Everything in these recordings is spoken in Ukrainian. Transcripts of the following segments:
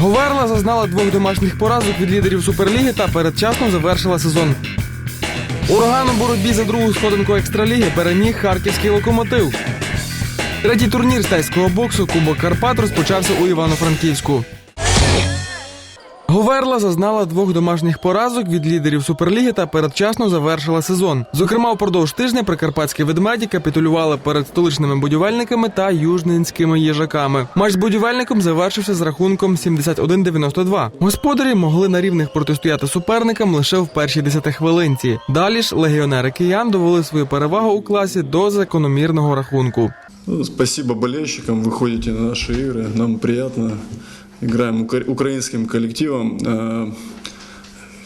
Говерла зазнала двох домашніх поразок від лідерів Суперліги та передчасно завершила сезон. Ураган у боротьбі за другу сходинку екстраліги переміг харківський локомотив. Третій турнір з тайського боксу Кубок Карпат розпочався у Івано-Франківську. Говерла зазнала двох домашніх поразок від лідерів Суперліги та передчасно завершила сезон. Зокрема, впродовж тижня прикарпатські ведмеді капітулювали перед столичними будівельниками та южненськими їжаками. Матч з будівельником завершився з рахунком 71-92. Господарі могли на рівних протистояти суперникам лише в першій десятихвилинці. Далі ж легіонери киян довели свою перевагу у класі до закономірного рахунку. Ну, Спасибо болельщикам, вы на наши игры, нам приятно. Играем украинским коллективом. Э,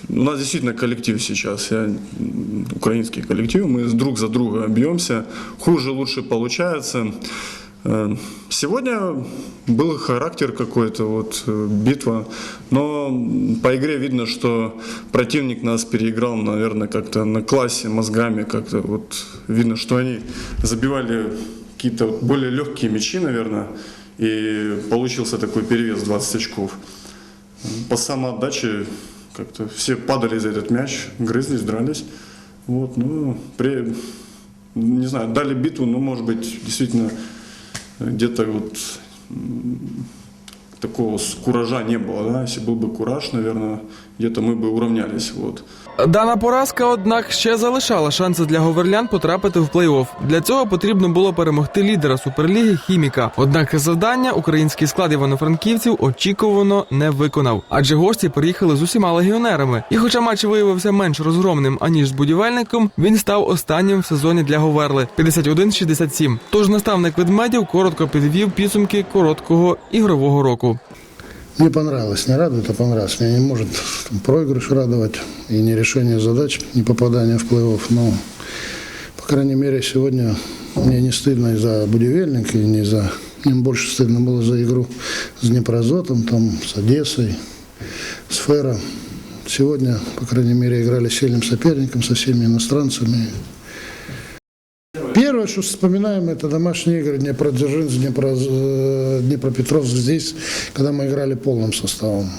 У нас действительно коллектив сейчас, я, украинский коллектив, мы друг за друга бьемся, хуже, лучше получается. Э, Сегодня был характер какой-то, вот э, битва, но по игре видно, что противник нас переиграл, наверное, как-то на классе, мозгами, как-то. Вот видно, что они забивали какие-то более легкие мячи, наверное, и получился такой перевес 20 очков. По самоотдаче как-то все падали за этот мяч, грызлись, дрались. Вот, ну, при, не знаю, дали битву, но, может быть, действительно, где-то вот такого куража не было, да, если был бы кураж, наверное, где-то мы бы уравнялись, вот. Дана поразка, однак, ще залишала шанси для говерлян потрапити в плей-офф. Для цього потрібно було перемогти лідера суперліги хіміка. Однак завдання український склад івано-франківців очікувано не виконав, адже гості приїхали з усіма легіонерами. І, хоча матч виявився менш розгромним аніж з будівельником, він став останнім в сезоні для Говерли 51-67. Тож наставник ведмедів коротко підвів підсумки короткого ігрового року. Мне понравилось, не радует, а понравилось. Меня не может там, проигрыш радовать и не решение задач, не попадание в плей-офф. Но, по крайней мере, сегодня мне не стыдно и за будивельник, и не за... Мне больше стыдно было за игру с Днепрозотом, там, с Одессой, с Фера. Сегодня, по крайней мере, играли с сильным соперником, со всеми иностранцами. Первое, что вспоминаем, это домашние игры Днепродзержинск, Днепро, э, Днепропетровск здесь, когда мы играли полным составом.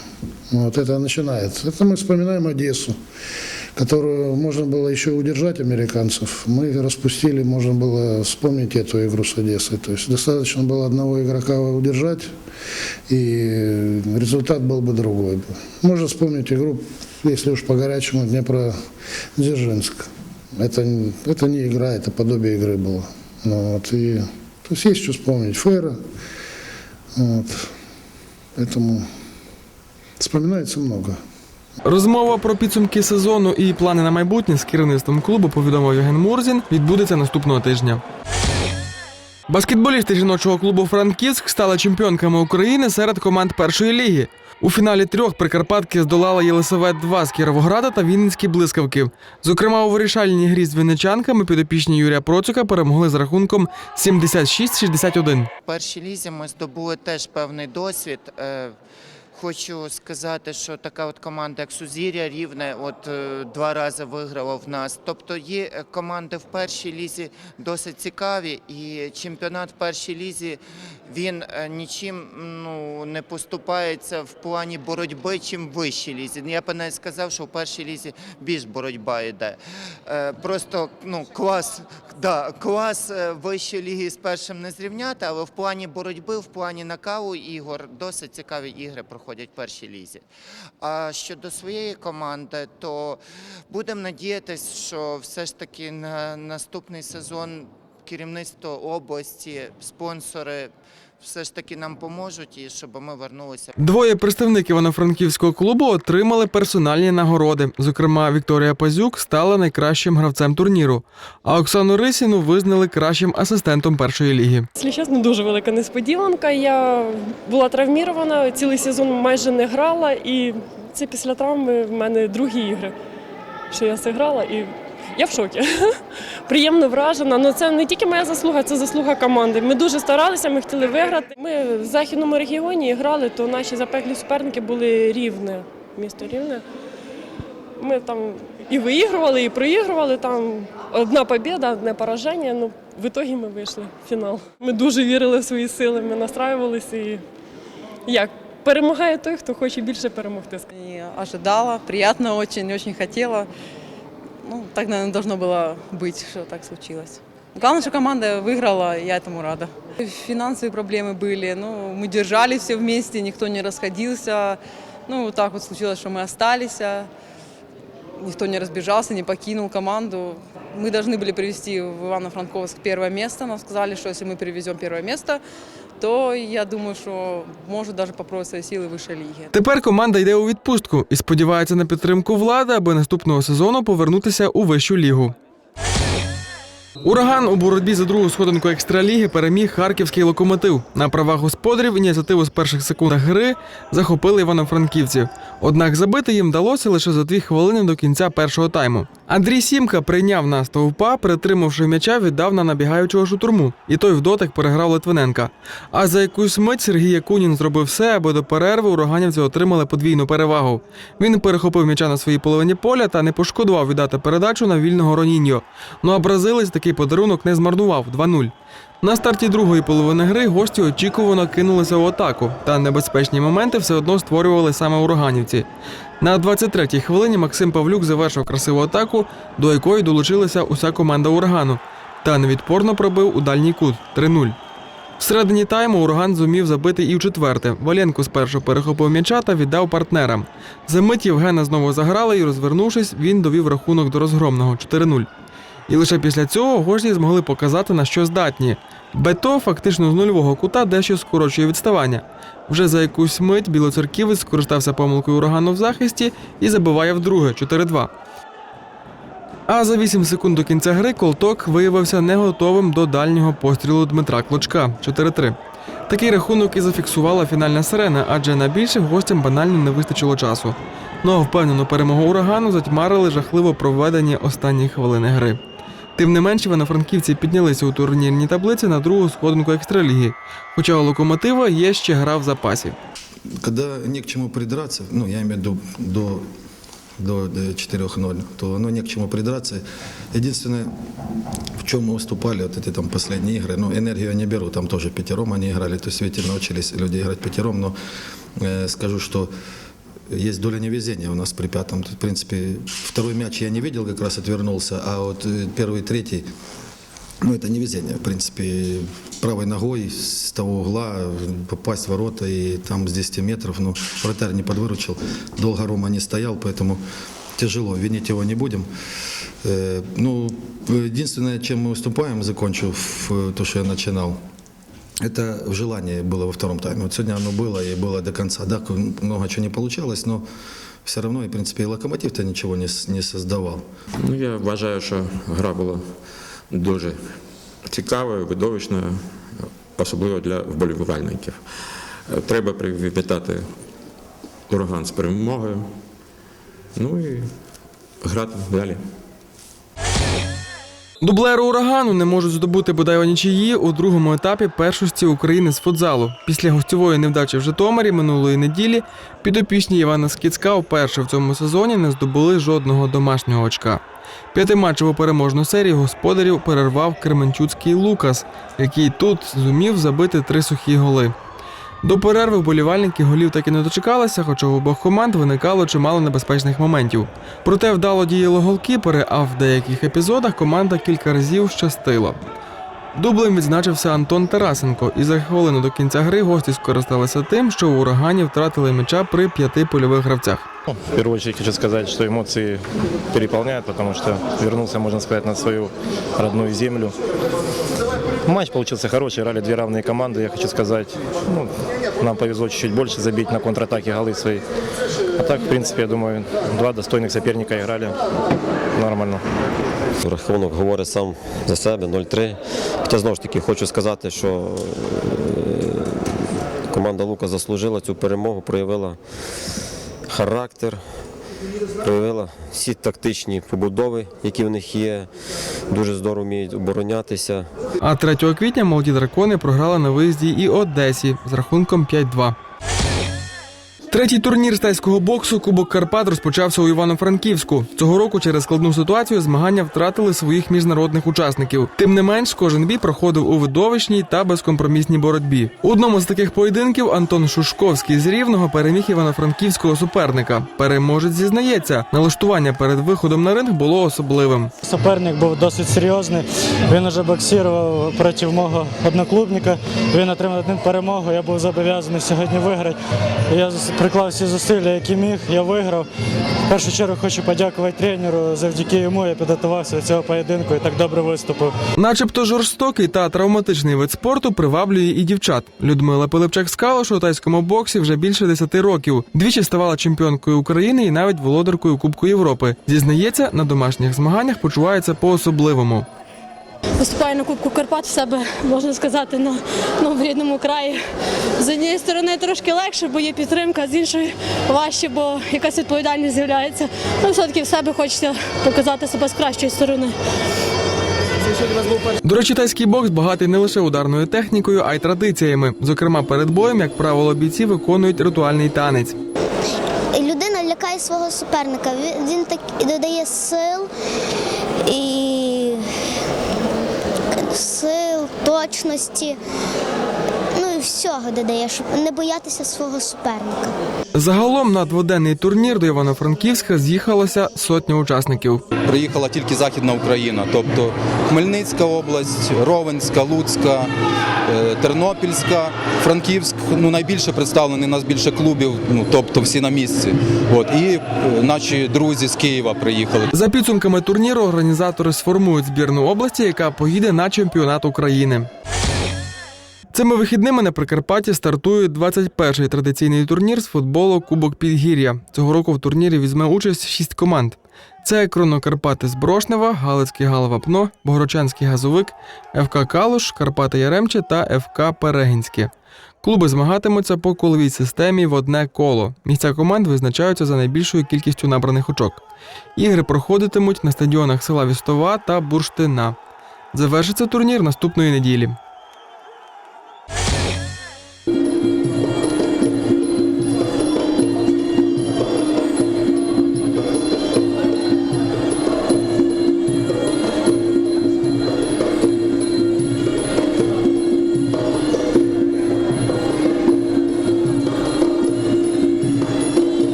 Вот это начинается. Это мы вспоминаем Одессу, которую можно было еще удержать американцев. Мы распустили, можно было вспомнить эту игру с Одессой. То есть достаточно было одного игрока удержать, и результат был бы другой. Можно вспомнить игру, если уж по-горячему, Днепродзержинск. Это, н- это не игра, это подобие игры было. Ну, вот, и, то есть есть что вспомнить. Фейра. Вот. Поэтому вспоминается много. Розмова про підсумки сезону і плани на майбутнє з керівництвом клубу повідомив Євген Мурзін. Відбудеться наступного тижня. Баскетболісти жіночого клубу Франківськ стали чемпіонками України серед команд першої ліги. У фіналі трьох Прикарпатки здолали Єлисавет 2 з Кіровограда та Вінницькі блискавки. Зокрема, у вирішальній грі з вінничанками підопічні Юрія Процюка перемогли з рахунком 76-61. В першій лізі ми здобули теж певний досвід. Хочу сказати, що така от команда, як Сузір'я, Рівне, от е, два рази виграла в нас. Тобто є е, команди в першій лізі досить цікаві, і чемпіонат в першій лізі він е, нічим ну, не поступається в плані боротьби, чим вищій лізі. Я б навіть сказав, що в першій лізі більш боротьба йде. Е, Просто ну, клас, да, клас е, вищої ліги з першим не зрівняти, але в плані боротьби, в плані накалу ігор досить цікаві ігри проходять в першій лізі. А щодо своєї команди, то будемо надіятися, що все ж таки на наступний сезон керівництво області, спонсори все ж таки нам поможуть і щоб ми вернулися. Двоє представників Івано-Франківського клубу отримали персональні нагороди. Зокрема, Вікторія Пазюк стала найкращим гравцем турніру, а Оксану Рисіну визнали кращим асистентом першої ліги. Якщо чесно, дуже велика несподіванка. Я була травмірована, цілий сезон майже не грала, і це після травми в мене другі ігри, що я зіграла, і я в шокі. Приємно вражена. Ну це не тільки моя заслуга, це заслуга команди. Ми дуже старалися, ми хотіли виграти. Ми в західному регіоні грали, то наші запеклі суперники були рівне, місто рівне. Ми там і виігрували, і проігрували. Там одна побіда, одне пораження. Ну, в ітогі ми вийшли в фінал. Ми дуже вірили в свої сили, ми настраювалися і як перемагає той, хто хоче більше перемогти. Не ожидала, приятно очень, очень хотела Ну, так, наверное, должно было быть, что так случилось. Главное, что команда выиграла, и я этому рада. Финансовые проблемы были, ну, мы держались все вместе, никто не расходился. Ну, вот так вот случилось, что мы остались, а никто не разбежался, не покинул команду. Мы должны были привести в Ивано-Франковск первое место. Нам сказали, что если мы привезем первое место, то я думаю, що можу навіть попросити сіли вище ліги. Тепер команда йде у відпустку і сподівається на підтримку влади, аби наступного сезону повернутися у вищу лігу. Ураган у боротьбі за другу сходинку екстраліги переміг харківський локомотив. На правах господарів ініціативу з перших секунд гри захопили івано-франківців. Однак забити їм вдалося лише за дві хвилини до кінця першого тайму. Андрій Сімка прийняв на стовпа, притримавши м'яча, віддав на набігаючого шутурму, і той в дотик переграв Литвиненка. А за якусь мить Сергій Якунін зробив все, аби до перерви ураганівці отримали подвійну перевагу. Він перехопив м'яча на своїй половині поля та не пошкодував віддати передачу на вільного Роніньо. Ну а бразилець такий подарунок не змарнував 2-0. На старті другої половини гри гості очікувано кинулися в атаку, та небезпечні моменти все одно створювали саме ураганівці. На 23-й хвилині Максим Павлюк завершив красиву атаку, до якої долучилася уся команда урагану, та невідпорно пробив у дальній кут 3-0. Всередині тайму ураган зумів забити і в четверте. Валенко спершу перехопив м'яча та віддав партнерам. За мить Євгена знову заграли і, розвернувшись, він довів рахунок до розгромного 4-0. І лише після цього гості змогли показати, на що здатні. Бето фактично з нульового кута дещо скорочує відставання. Вже за якусь мить білоцерківець скористався помилкою урагану в захисті і забиває вдруге 4-2. А за 8 секунд до кінця гри Колток виявився не готовим до дальнього пострілу Дмитра Клочка 4-3. Такий рахунок і зафіксувала фінальна сирена, адже на більше гостям банально не вистачило часу. Ну а впевнену перемогу урагану затьмарили жахливо проведені останні хвилини гри. Тим не менш, івано-франківці піднялися у турнірній таблиці на другу сходинку екстраліги, хоча у локомотива є ще гра в запасі. Когда не к чему придраться, ну, я имею в виду до, до э, 4-0, то оно не к чему придраться. Единственное, в чем мы выступали, вот эти там последние игры, ну, энергию я не беру, там тоже пятером они играли, то есть, видите, научились люди играть пятером, но э, скажу, что есть доля невезения у нас при пятом. Тут, в принципе, второй мяч я не видел, как раз отвернулся, а вот э, первый, третий, ну, это не везение, в принципе, правой ногой с того угла попасть в ворота и там с 10 метров, ну, вратарь не подвыручил, долго Рома не стоял, поэтому тяжело, винить его не будем. Э, Ну, единственное, чем мы выступаем, закончив э, то, что я начинал, это в желании было во втором тайме. Вот сегодня оно было и было до конца. Да, много чего не получалось, но все равно, и, в принципе, и локомотив-то ничего не, с- не создавал. Ну, я вважаю, що гра була дуже цікавою, видовищною, особливо для вболівальників. Е, Треба привітати ураган з перемогою. Ну і грати далі. Дублери урагану не можуть здобути бодай нічиї у другому етапі першості України з футзалу. Після гостьової невдачі в Житомирі минулої неділі підопічні Івана Скіцька вперше в цьому сезоні не здобули жодного домашнього очка. П'ятиматчеву переможну серію господарів перервав Кременчуцький Лукас, який тут зумів забити три сухі голи. До перерви вболівальники голів так і не дочекалися, хоча у обох команд виникало чимало небезпечних моментів. Проте вдало діяли голкіпери, а в деяких епізодах команда кілька разів щастило. Дублем відзначився Антон Тарасенко, і за хвилину до кінця гри гості скористалися тим, що у урагані втратили м'яча при п'яти польових гравцях. Ну, В первую очередь хочу сказать, что эмоции переполняют, потому что вернулся, можно сказать, на свою родную землю. Матч получился хороший, играли две равные команды. Я хочу сказать, ну, нам повезло чуть-чуть больше забить на контратаке голы свои. А так, в принципе, я думаю, два достойных соперника играли нормально. Рахунок говорить сам за себе 0-3. Хоча знову ж таки хочу сказати, що е, команда Лука заслужила цю перемогу, проявила характер, проявила всі тактичні побудови, які в них є. Дуже здорово вміють оборонятися. А 3 квітня молоді дракони програли на виїзді і Одесі з рахунком 5-2. Третій турнір з тайського боксу Кубок Карпат розпочався у Івано-Франківську. Цього року через складну ситуацію змагання втратили своїх міжнародних учасників. Тим не менш, кожен бій проходив у видовищній та безкомпромісній боротьбі. У одному з таких поєдинків Антон Шушковський з Рівного переміг івано-франківського суперника. Переможець зізнається, налаштування перед виходом на ринг було особливим. Суперник був досить серйозний. Він уже боксував проти мого одноклубника. Він отримав перемогу. Я був зобов'язаний сьогодні виграти. Я приклав всі зусилля, які міг. Я виграв. В першу чергу хочу подякувати тренеру. Завдяки йому я підготувався до цього поєдинку і так добре виступив. Начебто жорстокий та травматичний вид спорту приваблює і дівчат. Людмила Пилипчак з Калуш у тайському боксі вже більше 10 років. Двічі ставала чемпіонкою України і навіть володаркою Кубку Європи. Зізнається, на домашніх змаганнях почувається по-особливому. Виступаю на Кубку Карпат в себе, можна сказати, на, в рідному краї. З однієї сторони трошки легше, бо є підтримка, з іншої важче, бо якась відповідальність з'являється. Ну, все-таки в себе хочеться показати себе з кращої сторони. До речі, тайський бокс багатий не лише ударною технікою, а й традиціями. Зокрема, перед боєм, як правило, бійці виконують ритуальний танець. Людина лякає свого суперника. Він, він так додає сил і сил, точності. Всього додає, щоб не боятися свого суперника. Загалом на дводенний турнір до Івано-Франківська з'їхалося сотня учасників. приїхала тільки Західна Україна, тобто Хмельницька область, Ровенська, Луцька, е, Тернопільська, Франківськ. Ну найбільше представлені, у нас більше клубів, ну тобто всі на місці. От і е, наші друзі з Києва приїхали. За підсумками турніру організатори сформують збірну області, яка поїде на чемпіонат України. Цими вихідними на Прикарпатті стартує 21-й традиційний турнір з футболу Кубок Підгір'я. Цього року в турнірі візьме участь шість команд. Це Кроно Карпати з Брошнева, Галицький Галавапно, Богородчанський Газовик, ФК Калуш, Карпати Яремче та ФК Перегінське. Клуби змагатимуться по коловій системі в одне коло. Місця команд визначаються за найбільшою кількістю набраних очок. Ігри проходитимуть на стадіонах села Вістова та Бурштина. Завершиться турнір наступної неділі.